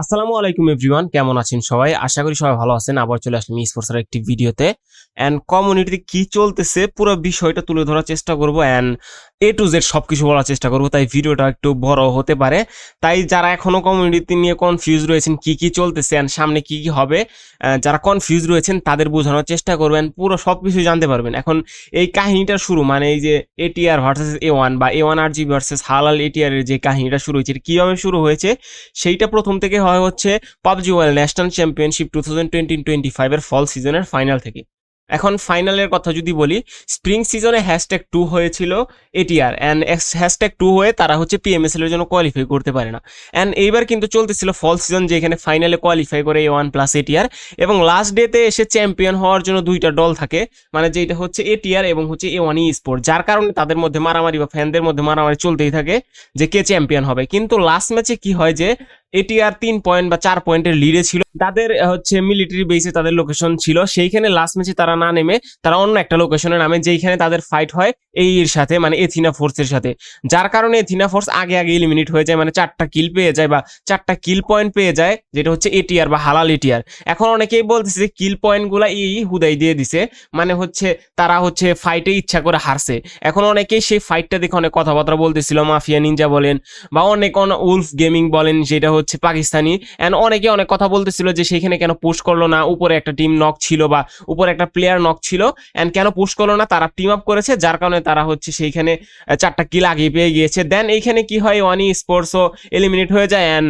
আসসালামু আলাইকুম এভরিওয়ান, কেমন আছেন সবাই? আশা করি সবাই ভালো আছেন। আবার চলে আসলাম স্পোর্টসের একটি ভিডিওতে। অ্যান্ড কমিউনিটিতে কি চলতেছে, পুরো বিষয়টা তুলে ধরার চেষ্টা করব অ্যান্ড এ টু জেড সব কিছু বলার চেষ্টা করব, তাই ভিডিওটা একটু বড় হতে পারে। তাই যারা এখনও কমিউনিটি নিয়ে কনফিউজ রয়েছেন, কি কি চলতেছে অ্যান্ড সামনে কি কি হবে যারা কনফিউজ রয়েছেন, তাদের বোঝানোর চেষ্টা করবেন, পুরো সব কিছু জানতে পারবেন। এখন এই কাহিনীটা শুরু মানে এই যে এটিআর ভার্সেস এ ওয়ান বা এ ওয়ান আর জি ভার্সেস হালাল এটিআর এর যে কাহিনীটা শুরু হয়েছে কীভাবে শুরু হয়েছে, সেইটা প্রথম থেকে হয় হচ্ছে PUBG world national championship two thousand twenty twenty ফাইভের ফল সিজনের ফাইনাল থেকে। এখন ফাইনালের কথা যদি বলি স্প্রিং সিজনে হ্যাশট্যাগ টু হয়েছিল এটিআর অ্যান্ড হ্যাশট্যাগ টু হয়ে তারা হচ্ছে পিএমএসএল এর জন্য কোয়ালিফাই করতে পারে না। অ্যান্ড এইবার কিন্তু চলতেছিল ফল সিজন যেখানে ফাইনালে কোয়ালিফাই করে ওয়ান প্লাস এটিআর এবং লাস্ট ডেতে এসে চ্যাম্পিয়ন হওয়ার জন্য দুইটা দল থাকে মানে যেটা হচ্ছে এটিআর এবং হচ্ছে এ ওয়ান ই স্পোর্ট যার কারণে তাদের মধ্যে মারামারি বা ফ্যানদের মধ্যে মারামারি চলতেই থাকে যে কে চ্যাম্পিয়ন হবে। কিন্তু লাস্ট ম্যাচে কি হয় যে এটিআর তিন পয়েন্ট বা চার পয়েন্টের লিডে ছিল। তাদের হচ্ছে মিলিটারি বেসে তাদের লোকেশন ছিল। সেইখানে লাস্ট ম্যাচে তারা না নেমে তারা অন্য একটা লোকেশনে নামে, যেইখানে তাদের ফাইট হয় এই এর সাথে মানে এথিনা ফোর্সের সাথে। যার কারণে এথিনা ফোর্স আগে আগে এলিমিনেট হয়ে যায় মানে চারটা কিল পেয়ে যায় বা চারটা কিল পয়েন্ট পেয়ে যায়, যেটা হচ্ছে এটিআর বা হালাল এটিআর এখন অনেকেই বলতেছে যে কিল পয়েন্টগুলো এই হুদাই দিয়ে দিছে মানে হচ্ছে তারা হচ্ছে ফাইটে ইচ্ছা করে হারছে। এখন অনেকেই সেই ফাইটটা দেখে অনেক কথাবার্তা বলতেছিল, মাফিয়া নিনজা বলেন বা অনেক অন উলফ গেমিং বলেন, যেটা হচ্ছে পাকিস্তানি। অ্যান্ড অনেকে অনেক কথা বলতেছিল যে সেখানে কেন পোস্ট করল না, উপরে একটা টিম নক ছিল বা উপরে একটা প্লেয়ার নক ছিল অ্যান্ড কেন পোস্ট করল না, তারা টিম আপ করেছে, যার কারণে তারা হচ্ছে সেইখানে চারটা কিল আগে পেয়ে গিয়েছে। দেন এইখানে কি হয় ওয়ানি স্পোর্টসও এলিমিনেট হয়ে যায় অ্যান্ড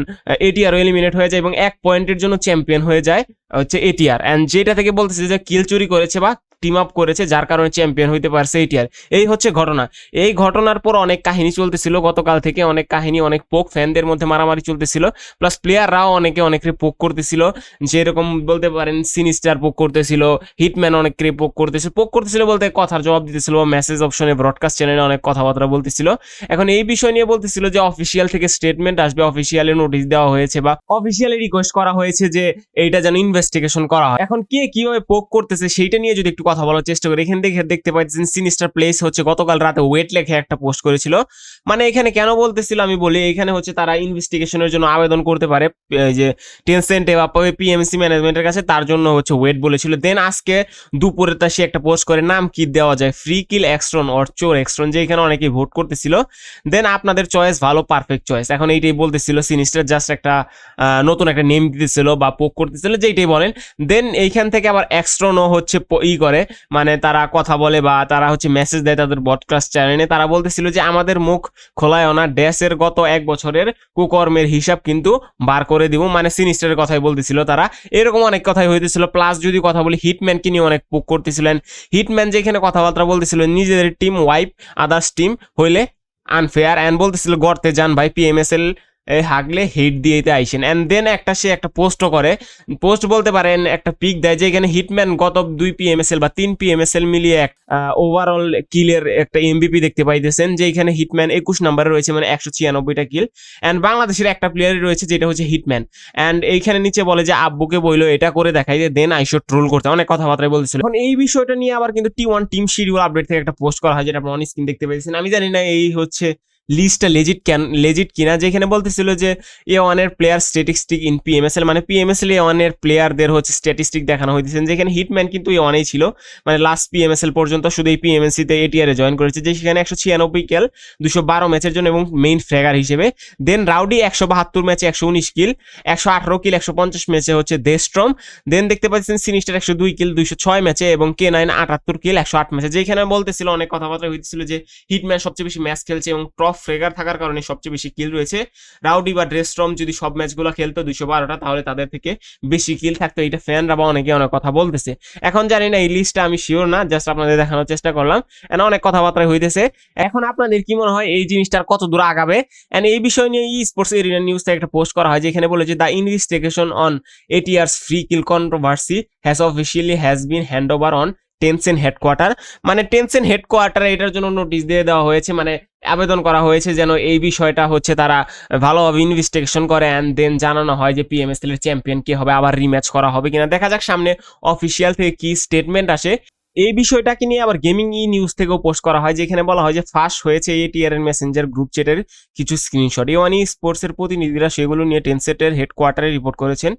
এটিআরও এলিমিনেট হয়ে যায় এবং এক পয়েন্টের জন্য চ্যাম্পিয়ন হয়ে যায়। হচ্ছে এটিআর অ্যান্ড যেটা থেকে বলতেছে যে কিল চুরি করেছে বা টিম আপ করেছে, যার কারণে চ্যাম্পিয়ন হইতে পারছে এটিআর এই হচ্ছে ঘটনা। এই ঘটনার পর অনেক কাহিনী চলতেছিল। গতকাল থেকে অনেক কাহিনী, অনেক পোক ফ্যানদের মধ্যে মারামারি চলতেছিল। প্লাস প্লেয়াররাও অনেকে অনেকের পোক করতেছিল। যেরকম বলতে পারেন সিনিস্টার পোক করতেছিল হিটম্যান অনেকের পোক করতেছিল। পোক করতেছিল বলতে কথার জবাব দিতেছিল বা মেসেজ অপশনে ব্রডকাস্ট চ্যানেলে অনেক কথাবার্তা বলতেছিল। এখন এই বিষয় নিয়ে বলতেছিল যে অফিসিয়াল থেকে স্টেটমেন্ট আসবে অফিসিয়ালি নোটিশ দেওয়া হয়েছে বা অফিসিয়ালি রিকোয়েস্ট করা হয়েছে যে এইটা যেন ইনভেস্টিগেশন করা হয়। এখন কে কীভাবে পোক করতেছে সেইটা নিয়ে যদি একটু কথা বলার চেষ্টা করি, এখান থেকে দেখতে পাচ্ছেন সিনিস্টার প্লেস হচ্ছে গতকাল রাতে ওয়েট লেখে একটা পোস্ট করেছিল। মানে এখানে কেন বলতেছিল আমি বলি, এখানে হচ্ছে তারা ইনভেস্টিগেশনের জন্য আবেদন করতে পারে যে টেনসেন্টে বা পিএমসি ম্যানেজমেন্টের কাছে, তার জন্য হচ্ছে ওয়েট বলেছিল। দেন আজকে দুপুরে তা সে একটা পোস্ট করে, নাম কি দেওয়া যায়? ফ্রি কিল এক্সট্রন অর চোর এক্সট্রন যে এখানে অনেকেই ভোট করতেছিল। দেন আপনাদের চয়েস ভালো পারফেক্ট চয়েস এখন এইটাই বলতেছিল সিনিস্টার জাস্ট একটা নতুন একটা নেম দিতেছিল বা পোক করতেছিল, যেইটাই বলেন দেন এইখান থেকে আবার এক্সট্রনও হচ্ছে ই করে। মানে তারা কথা বলে বা তারা হচ্ছে মেসেজ দেয় তাদের বডকাস্ট চ্যানেলে তারা বলতেছিল যে, আমাদের মুখ খোলায় না ড্যাশের গত এক বছরের কুকর্মের হিসাব কিন্তু বার করে দিব। মানে সিনিস্টারের কথাই বলতেছিল তারা। এরকম অনেক কথাই হইতেছিল। প্লাস যদি কথা বলি হিটম্যানকে নিয়ে অনেক পোক করতেছিলেন। হিটম্যান যেখানে কথাবার্তা বলতেছিল, নিজেদের টিম ওয়াইপ আদার্স টিম হইলে আনফেয়ার অ্যান্ড বলতেছিল গড়তে যান ভাই পিএমএসএল হাগলে হিট দিয়েতে আইসেন। অ্যান্ড দেন একটা সে একটা পোস্টও করে। পোস্ট বলতে পারেন, একটা পিক দেয় যে এখানে হিটম্যান গত দুই পি পিএমএসএল বা তিন পি পিএমএসএল মিলিয়ে এক ওভারঅল কিলের একটা এমবিপি দেখতে পাইতেছেন, যে এখানে হিটম্যান একুশ নাম্বারে রয়েছে মানে একশো ছিয়ানব্বইটা কিল অ্যান্ড বাংলাদেশের একটা প্লেয়ারই রয়েছে, যেটা হচ্ছে হিটম্যান অ্যান্ড এইখানে নিচে বলে যে, আব্বুকে বইলো এটা করে দেখাই যে দেন আইসো ট্রোল করতে। অনেক কথাবার্তায় বলতেছিল। এখন এই বিষয়টা নিয়ে আবার কিন্তু T one team schedule update থেকে একটা পোস্ট করা হয়, যেটা অন স্ক্রিন দেখতে পেয়েছেন। আমি জানি না, এই হচ্ছে লিস্টটা লেজিট কেন লেজিট কিনা, যেখানে বলতেছিল যে এ ওয়ানের প্লেয়ার স্ট্যাটিস্টিক ইন পিএমএসএল মানে পিএমএসএল এ ওয়ানের প্লেয়ারদের হচ্ছে স্ট্যাটিস্টিক দেখানো হয়েছে যেখানে হিটম্যান কিন্তু এ ওয়ানেই ছিল মানে লাস্ট পিএমএসএল পর্যন্ত শুধু এই পিএমএসসিতে এটিআরে জয়েন করেছে, যে সেখানে একশো ছিয়ানব্বই কেল দুশো বারো ম্যাচের জন্য এবং মেইন ফ্রেগার হিসেবে। দেন রাউডি একশো বাহাত্তর ম্যাচে একশো উনিশ কিল একশো আঠারো কিল একশো পঞ্চাশ ম্যাচে হচ্ছে দেস্ট্রম দেন দেখতে পাচ্ছেন সিনিস্টার একশো দুই কিল দুইশো ছয় ম্যাচে এবং কে নাইন আটাত্তর কিল একশো আট ম্যাচে যেখানে বলতেছিল, অনেক কথাবার্তা হইতেছিল যে হিটম্যান সবচেয়ে বেশি ম্যাচ খেলছে এবং টপ ফ্রেগার থাকার কারণে সবচেয়ে বেশি কিল রয়েছে। রাউডি বা ড্রেস্ট্রম যদি সব ম্যাচগুলো খেলতো দুইশো বারোটা, তাহলে তাদের থেকে বেশি কিল থাকতো। এটা ফ্যানরা বা অনেকে অনেক কথা বলতেছে। এখন জানি না, এই লিস্টটা আমি শিওর না জাস্ট আপনাদের দেখানোর চেষ্টা করলাম। এন্ড অনেক কথাবার্তা হইতেছে। এখন আপনাদের কি মনে হয়, এই জিনিসটার কত দূর আগাবে? এন্ড এই বিষয় নিয়ে ই স্পোর্টস এরিনা নিউজ থেকে একটা পোস্ট করা হয়, যেখানে বলেছে the investigation on ATRs free kill controversy has officially has been hand over on Tencent headquarter মানে টেনসেন হেডকোয়ার্টার এটার জন্য নোটিশ দিয়ে দেওয়া হয়েছে মানে আবেদন করা হয়েছে যেন এই বিষয়টা হচ্ছে তারা ভালোভাবে ইনভেস্টিগেশন করে অ্যান্ড দেন জানানো হয় যে পিএমএসএল এর চ্যাম্পিয়ন কে হবে, আবার রিম্যাচ করা হবে কিনা। দেখা যাক সামনে অফিসিয়াল থেকে কি স্টেটমেন্ট আসে। এই বিষয়টাকে নিয়ে আবার গেমিং ই নিউজ থেকেও পোস্ট করা হয়, যেখানে বলা হয় যে ফাঁস হয়েছে এটিআর এর মেসেঞ্জার গ্রুপ চ্যাটের কিছু স্ক্রিনশট এ স্পোর্টস স্পোর্টসের প্রতিনিধিরা সেগুলো নিয়ে টেনসেটের হেডকোয়ার্টারে রিপোর্ট করেছেন,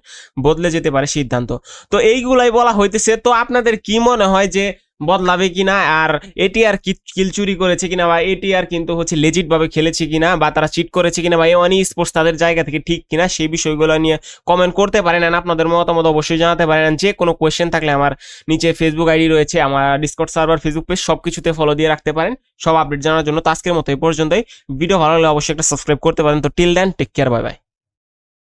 বদলে যেতে পারে সিদ্ধান্ত। তো এইগুলাই বলা হইতেছে। তো আপনাদের কি মনে হয় যে বদলাবে কিনা, আর এটিআর কিল চুরি করেছে কিনা, বা এটিআর কিন্তু হচ্ছে লেজিট ভাবে খেলেছে কিনা, বা তারা চিট করেছে কিনা, বা এওয়ানি স্পোর্টস তাদের জায়গা থেকে ঠিক কিনা, সেই বিষয়গুলো নিয়ে কমেন্ট করতে পারেন, and আপনাদের মতামত অবশ্যই জানাতে পারেন। যে কোনো কোয়েশ্চেন থাকলে আমার নিচে ফেসবুক আইডি রয়েছে, আমার ডিসকর্ড সার্ভার ফেসবুক পেজ সব কিছুতে ফলো দিয়ে রাখতে পারেন, সব আপডেট জানার জন্য তো আজকের মতো এই পর্যন্তই। ভিডিও ভালো লাগলে অবশ্যই একটা সাবস্ক্রাইব করতে পারেন। তো till then take care bye bye